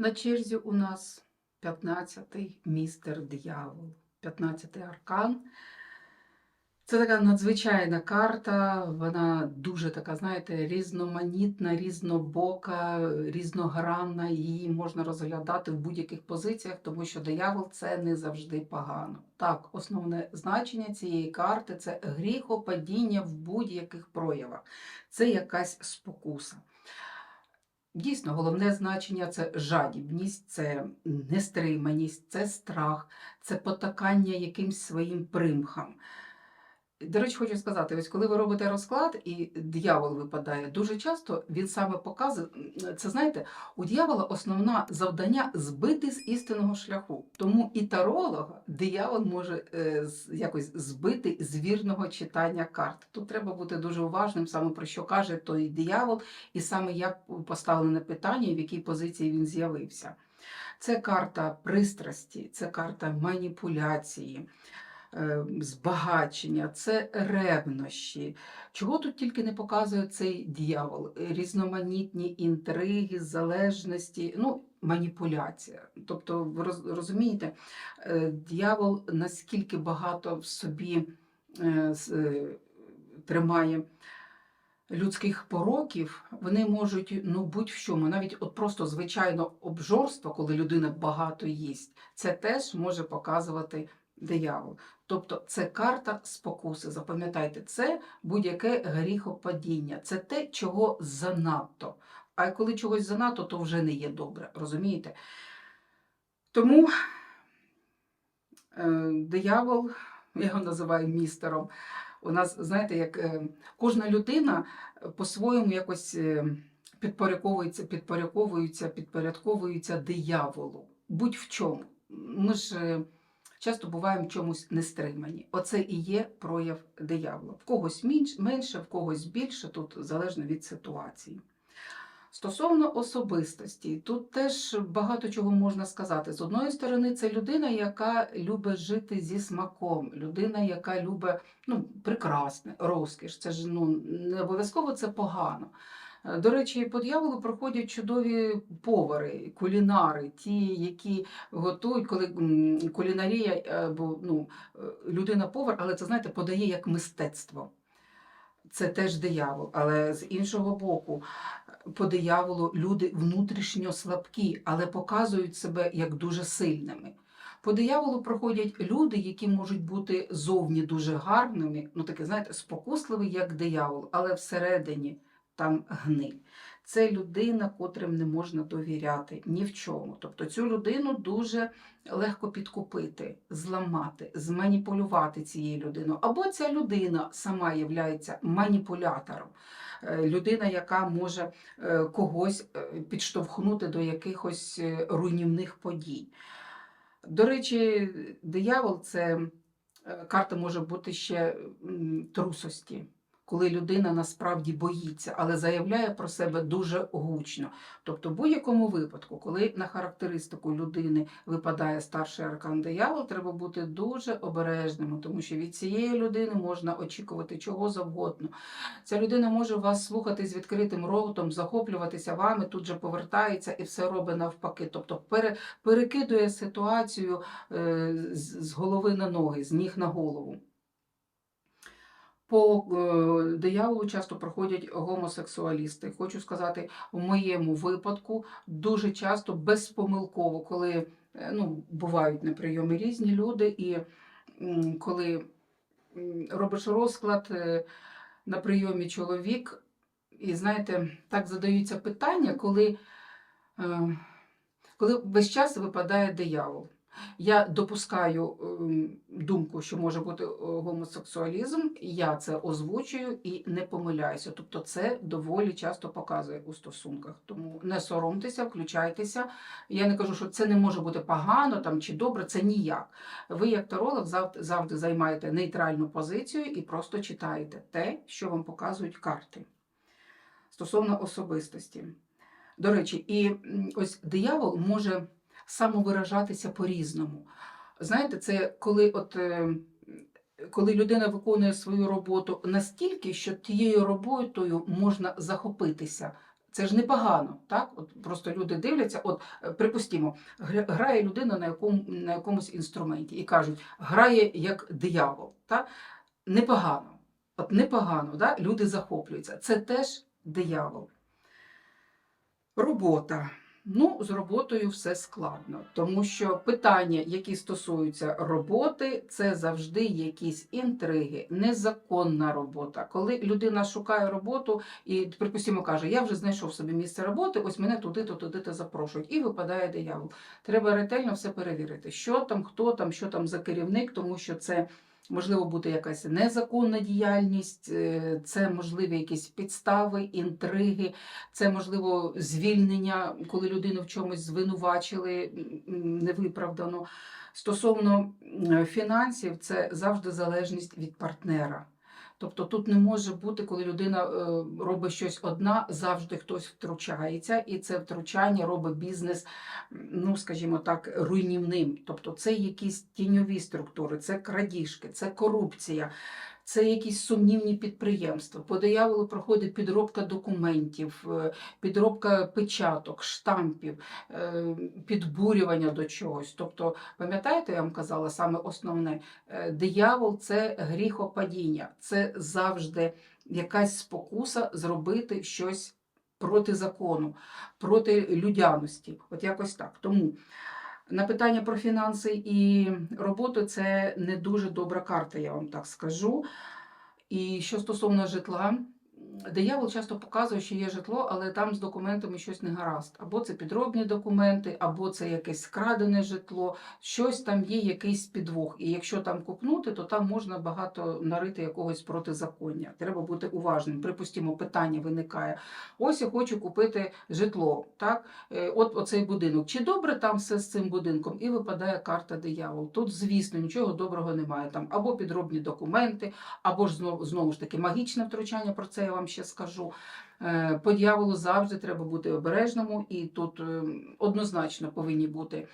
На черзі у нас 15-й містер диявол, 15-й аркан. Це така надзвичайна карта, вона дуже така, знаєте, різноманітна, різнобока, різногранна. Її можна розглядати в будь-яких позиціях, тому що диявол це не завжди погано. Так, основне значення цієї карти це гріхопадіння в будь-яких проявах. Це якась спокуса. Дійсно, головне значення це жадібність, це нестриманість, це страх, це потакання якимсь своїм примхам. До речі, хочу сказати, ось коли ви робите розклад і диявол випадає, дуже часто він саме показує, це знаєте, у диявола основне завдання збити з істинного шляху. Тому і таролога диявол може е, якось збити з вірного читання карт. Тут треба бути дуже уважним, саме про що каже той диявол, і саме як поставлене питання, в якій позиції він з'явився. Це карта пристрасті, це карта маніпуляції, збагачення, це ревнощі. Чого тут тільки не показує цей дьявол? Різноманітні інтриги, залежності, ну, маніпуляція. Тобто, ви розумієте, е, дьявол наскільки багато в собі е, е, тримає людських пороків, вони можуть ну, будь-в чому, навіть от просто звичайно обжорство, коли людина багато їсть, це теж може показувати диявол. Тобто це карта спокуси. Запам'ятайте, це будь-яке гріхопадіння, це те, чого занадто. А коли чогось занадто, то вже не є добре, розумієте? Тому е, диявол, я його називаю містером. У нас, знаєте, як е, кожна людина по-своєму якось е, підпорядковується, підпорядковується, підпорядковується дияволу. Будь в чому. Ми ж е, часто буваємо чомусь нестримані. Оце і є прояв диявола. В когось менш- менше, в когось більше, тут залежно від ситуації. Стосовно особистості, тут теж багато чого можна сказати. З одної сторони, це людина, яка любить жити зі смаком, людина, яка любить ну, прекрасне, розкіш. Це ж ну, не обов'язково це погано. Е, До речі, по дьяволу проходять чудові повари, кулінари, ті, які готують, коли кулінарія, е, бо ну, е, людина повар, але це знаєте, подає як мистецтво. Це теж диявол, але з іншого боку, по дияволу люди внутрішньо слабкі, але показують себе як дуже сильними. По дияволу проходять люди, які можуть бути зовні дуже гарними, ну таке, знаєте, спокусливі, як диявол, але всередині там гниль. Це людина, котрим не можна довіряти ні в чому. Тобто цю людину дуже легко підкупити, зламати, зманіпулювати цією людиною. Або ця людина сама є маніпулятором. Е, Людина, яка може е, когось е, підштовхнути до якихось руйнівних подій. До речі, диявол це карта може бути ще трусості, коли людина насправді боїться, але заявляє про себе дуже гучно. Тобто, в будь-якому випадку, коли на характеристику людини випадає старший аркан диявол, треба бути дуже обережними, тому що від цієї людини можна очікувати чого завгодно. Ця людина може вас слухати з відкритим ротом, захоплюватися вами, тут же повертається і все робить навпаки. Тобто пере, перекидує ситуацію е, з голови на ноги, з ніг на голову. По е, дияволу часто проходять гомосексуалісти. Хочу сказати, в моєму випадку дуже часто безпомилково, коли е, ну, бувають на прийомі різні люди, і коли робиш розклад е, на прийомі чоловік, і знаєте, так задаються питання, коли, коли весь час випадає диявол. Я допускаю думку, що може бути е, гомосексуалізм, я це озвучую і не помиляюся. Тобто це доволі часто показує у стосунках. Тому не соромтеся, включайтеся. Я не кажу, що це не може бути погано там чи добре, це ніяк. Ви, як таролог, завжди займаєте нейтральну позицію і просто читаєте те, що вам показують карти стосовно особистості. До речі, і ось диявол може самовиражатися по-різному. Знаєте, це коли от. е, Коли людина виконує свою роботу настільки, що тією роботою можна захопитися Це ж непогано, так? От просто люди дивляться, от е, припустімо, грає людина на, якому, на якомусь інструменті і кажуть, грає як диявол. Так? Непогано. От непогано, да? люди захоплюються. Це теж диявол. Робота. Ну, з роботою все складно, тому що питання, які стосуються роботи, це завжди якісь інтриги, незаконна робота. Коли людина шукає роботу і, припустимо, каже, я вже знайшов собі місце роботи, ось мене туди-то, туди-то запрошують, і випадає диявол. Треба ретельно все перевірити, що там, хто там, що там за керівник, тому що це можливо бути якась незаконна діяльність, е, це можливі якісь підстави, інтриги, це можливо звільнення, коли людину в чомусь звинувачили невиправдано. Стосовно фінансів, це завжди залежність від партнера. Тобто тут не може бути, коли людина е, робить щось одна, завжди хтось втручається, і це втручання робить бізнес, ну скажімо так, руйнівним. Тобто це якісь тіньові структури, це крадіжки, це корупція. Це якісь сумнівні підприємства. По дияволу проходить підробка документів, е, підробка печаток, штампів, е, підбурювання до чогось. Тобто, пам'ятаєте, я вам казала саме основне, е, диявол це гріхопадіння, це завжди якась спокуса зробити щось проти закону, проти людяності. От якось так. Тому на питання про фінанси і роботу це не дуже добра карта, я вам так скажу. І що стосовно житла, диявол часто показує, що є житло, але там з документами щось не гаразд. Або це підробні документи, або це якесь скрадене житло, щось там є, якийсь підвох. І якщо там купнути, то там можна багато нарити якогось протизаконня. Треба бути уважним. Припустимо, питання виникає. Ось я хочу купити житло. Так? Е, От оцей будинок. Чи добре там все з цим будинком? І випадає карта диявол. Тут, звісно, нічого доброго немає. Там або підробні документи, або ж знову, знову ж таки магічне втручання, про це я вам ще скажу. Е, По дьяволу завжди треба бути обережному, і тут е, однозначно повинні бути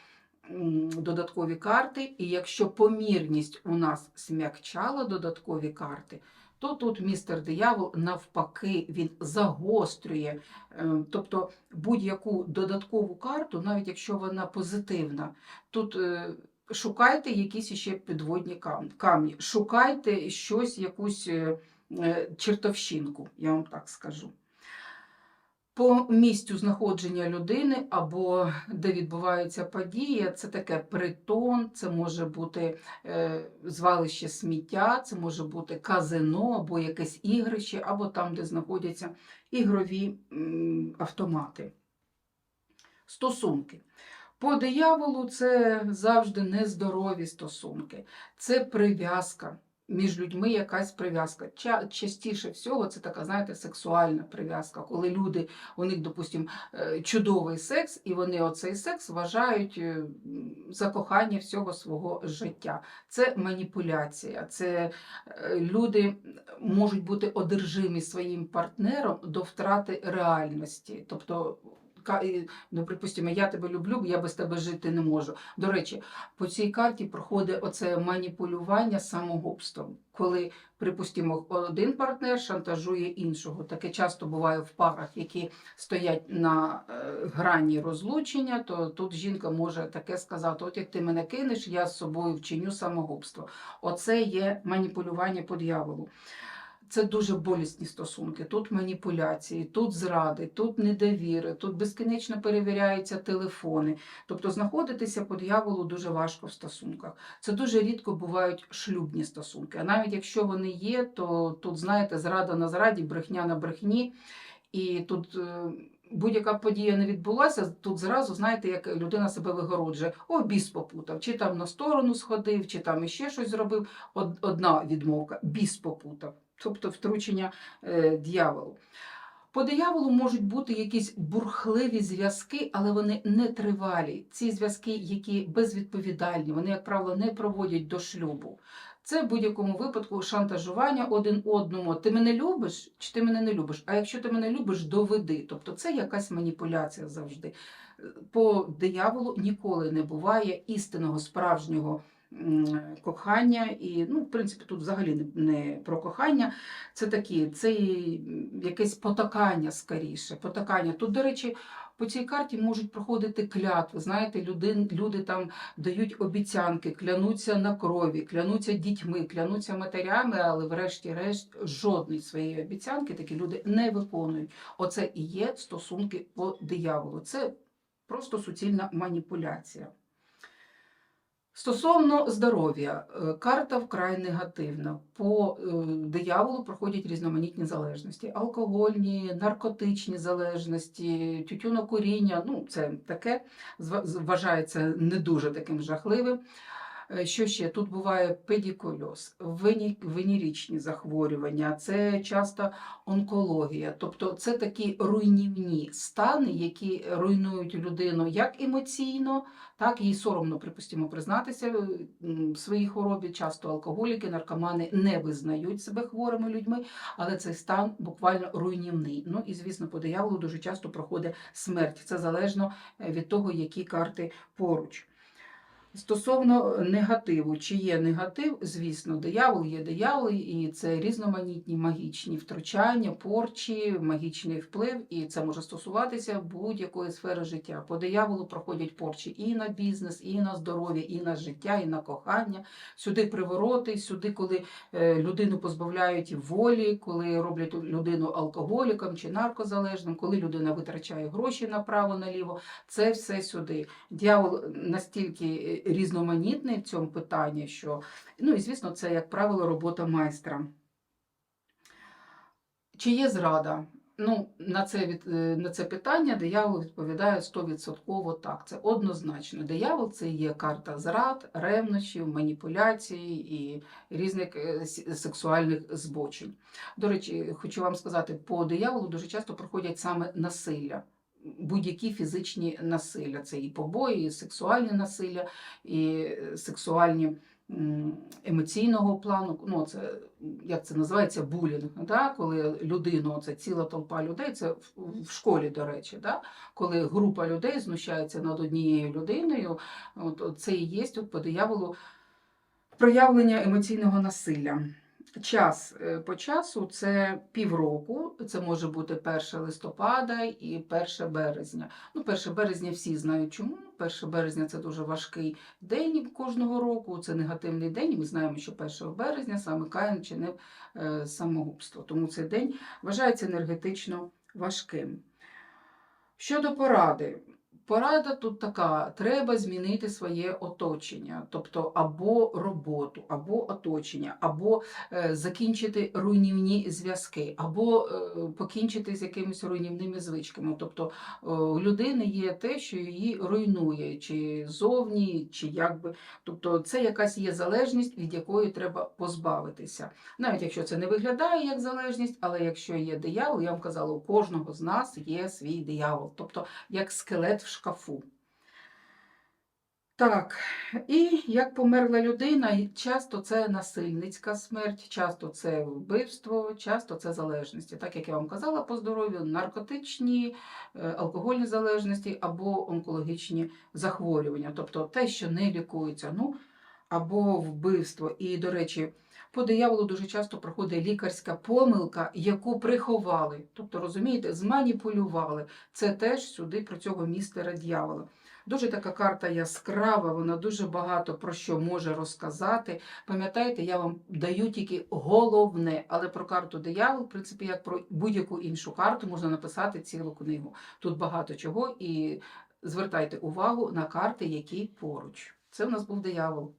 додаткові карти. І якщо помірність у нас смягчала додаткові карти, то тут містер диявол навпаки він загострює, е, тобто будь-яку додаткову карту, навіть якщо вона позитивна, тут. Шукайте якісь ще підводні камні, шукайте щось, якусь чертовщинку, я вам так скажу. По місцю знаходження людини або де відбувається подія, це таке притон, це може бути е, звалище сміття, це може бути казино або якесь ігрище, або там, де знаходяться ігрові автомати. Стосунки. По дияволу це завжди нездорові стосунки, це прив'язка. Між людьми якась прив'язка. Ча- Частіше всього це така, знаєте, сексуальна прив'язка, коли люди, у них, допустимо, е, чудовий секс, і вони оцей секс вважають е, за кохання всього свого життя. Це маніпуляція, це е, люди можуть бути одержимі своїм партнером до втрати реальності. Тобто, ну, припустимо, я тебе люблю, я без тебе жити не можу. До речі, по цій карті проходить оце маніпулювання самогубством, коли, припустимо, один партнер шантажує іншого. Таке часто буває в парах, які стоять на е, грані розлучення, то тут жінка може таке сказати: от як ти мене кинеш, я з собою вчиню самогубство. Оце є маніпулювання по дьяволу. Це дуже болісні стосунки. Тут маніпуляції, тут зради, тут недовіри, тут безкінечно перевіряються телефони. Тобто знаходитися по дьяволу дуже важко в стосунках. Це дуже рідко бувають шлюбні стосунки. А навіть якщо вони є, то тут, знаєте, зрада на зраді, брехня на брехні. І тут е, будь-яка подія не відбулася, тут зразу, знаєте, як людина себе вигороджує. О, біс попутав, чи там на сторону сходив, чи там іще щось зробив. Одна відмовка біс попутав, тобто втручення е, дьяволу. По дияволу можуть бути якісь бурхливі зв'язки, але вони не тривалі. Ці зв'язки, які безвідповідальні, вони, як правило, не проводять до шлюбу. Це в будь-якому випадку шантажування один одному. Ти мене любиш чи ти мене не любиш? А якщо ти мене любиш, доведи. Тобто це якась маніпуляція завжди. По дияволу ніколи не буває істинного справжнього кохання. І, ну, в принципі, тут взагалі не, про кохання. Це такі, це якесь потакання скоріше. Потакання. Тут, до речі, по цій карті можуть проходити клятви. Знаєте, люди, люди там дають обіцянки, клянуться на крові, клянуться дітьми, клянуться матерями, але врешті-решт жодної своєї обіцянки такі люди не виконують. Оце і є стосунки по дияволу. Це просто суцільна маніпуляція. Стосовно здоров'я, е, карта вкрай негативна. По е, дияволу проходять різноманітні залежності: алкогольні, наркотичні залежності, тютюнокуріння. Ну, це таке вважається не дуже таким жахливим. Е, Що ще? Тут буває педікульоз, вені, венеричні захворювання, це часто онкологія. Тобто це такі руйнівні стани, які руйнують людину як емоційно, так їй соромно, припустимо, признатися е, в своїй хворобі. Часто алкоголіки, наркомани не визнають себе хворими людьми, але цей стан буквально руйнівний. Ну і звісно, по дияволу дуже часто проходить смерть. Це залежно е, від того, які карти поруч. Стосовно негативу, чи є негатив, звісно, диявол є диявол, і це різноманітні магічні втручання, порчі, магічний вплив, і це може стосуватися будь-якої сфери життя. По дияволу проходять порчі і на бізнес, і на здоров'я, і на життя, і на кохання. Сюди привороти, сюди, коли е, людину позбавляють волі, коли роблять людину алкоголіком чи наркозалежним, коли людина витрачає гроші направо-наліво. Це все сюди. Дьявол настільки е, різноманітний в цьому питанні, що ну і звісно, це, як правило, робота майстра. Чи є зрада? Ну, на це, від, е, на це питання диявол відповідає 100% так. Це однозначно. Диявол це є карта зрад, ревнощів, маніпуляцій і різних е, сексуальних збочень. До речі, хочу вам сказати, по дияволу дуже часто проходять саме насилля. Будь-які фізичні насилля. Це і побої, і сексуальні насилля, і е, сексуальні емоційного плану. Ну, це як це називається булінг, да? коли людину, це ціла толпа людей, це в, школі, до речі, да? коли група людей знущається над однією людиною, от це і є от, по дияволу проявлення емоційного насилля. Час е, по часу це півроку, це може бути 1 листопада і 1 березня. Ну, 1 березня всі знають чому. 1 березня це дуже важкий день кожного року, це негативний день. Ми знаємо, що 1 березня саме Каїн чинив е, самогубство. Тому цей день вважається енергетично важким. Щодо поради. Порада тут така: треба змінити своє оточення, тобто або роботу, або оточення, або е, закінчити руйнівні зв'язки, або е, покінчити з якимись руйнівними звичками. Тобто е, у людини є те, що її руйнує, чи зовні, чи якби. Тобто це якась є залежність, від якої треба позбавитися. Навіть якщо це не виглядає як залежність, але якщо є диявол, я вам казала, у кожного з нас є свій диявол, тобто як скелет в шкафу. Так, і як померла людина, часто це насильницька смерть, часто це вбивство, часто це залежності. Так як я вам казала по здоров'ю, наркотичні, е, алкогольні залежності або онкологічні захворювання, тобто те, що не лікується, ну або вбивство. І, до речі, по дияволу дуже часто проходить лікарська помилка, яку приховали. Тобто, розумієте, зманіпулювали. Це теж сюди про цього містера дьявола. Дуже така карта яскрава, вона дуже багато про що може розказати. Пам'ятаєте, я вам даю тільки головне, але про карту диявол, в принципі, як про будь-яку іншу карту, можна написати цілу книгу. Тут багато чого, і звертайте увагу на карти, які поруч. Це в нас був диявол.